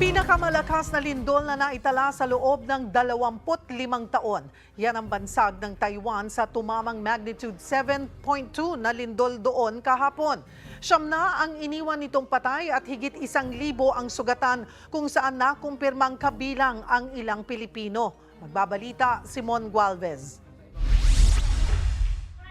Pinakamalakas na lindol na naitala sa loob ng 25 taon. Yan ang bansag ng Taiwan sa tumamang magnitude 7.2 na lindol doon kahapon. Siyam na ang iniwan nitong patay at higit isang libo ang sugatan kung saan nakumpirmang kabilang ang ilang Pilipino. Magbabalita Simon Gualvez.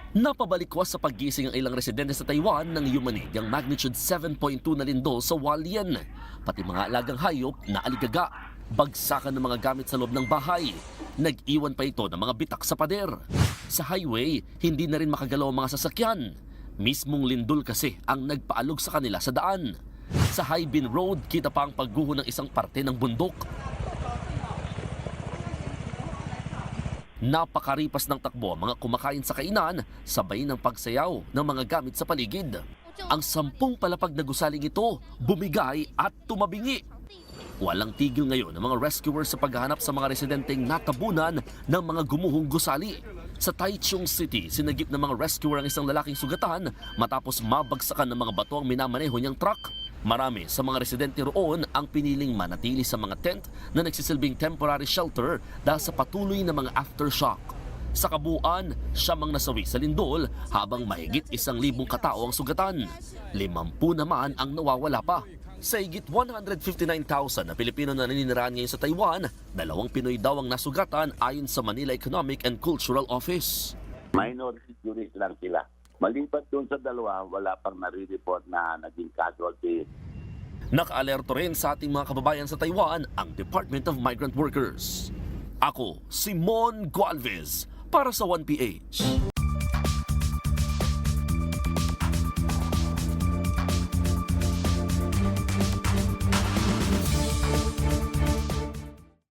Napabalikwas sa paggising ang ilang residente sa Taiwan nang yumanig ang magnitude 7.2 na lindol sa Hualien. Pati mga alagang hayop na aligaga, bagsakan ng mga gamit sa loob ng bahay. Nag-iwan pa ito ng mga bitak sa pader. Sa highway, hindi na rin makagalaw ang mga sasakyan. Mismong lindol kasi ang nagpaalog sa kanila sa daan. Sa Haibin Road, kita pa ang pagguho ng isang parte ng bundok. Napakaripas ng takbo ang mga kumakain sa kainan, sabay ng pagsayaw ng mga gamit sa paligid. Ang sampung palapag na gusaling ito, bumigay at tumabingi. Walang tigil ngayon ang mga rescuers sa paghahanap sa mga residenteng natabunan ng mga gumuhong gusali. Sa Taichung City, sinagip ng mga rescuer ang isang lalaking sugatan matapos mabagsakan ng mga bato ang minamaneho niyang truck. Marami sa mga residente roon ang piniling manatili sa mga tent na nagsisilbing temporary shelter dahil sa patuloy na mga aftershock. Sa kabuuan, siyam ang nasawi sa lindol habang mahigit isang libong katao ang sugatan. Limampu naman ang nawawala pa. Sa higit 159,000 na Pilipino na naninirahan ngayon sa Taiwan, dalawang Pinoy daw ang nasugatan ayon sa Manila Economic and Cultural Office. minority unit lang sila. Malipat doon sa dalawa, wala pang nare-report na naging casualty. Nakaalerto rin sa ating mga kababayan sa Taiwan ang Department of Migrant Workers. Ako, si Mon Gualvez, para sa 1PH.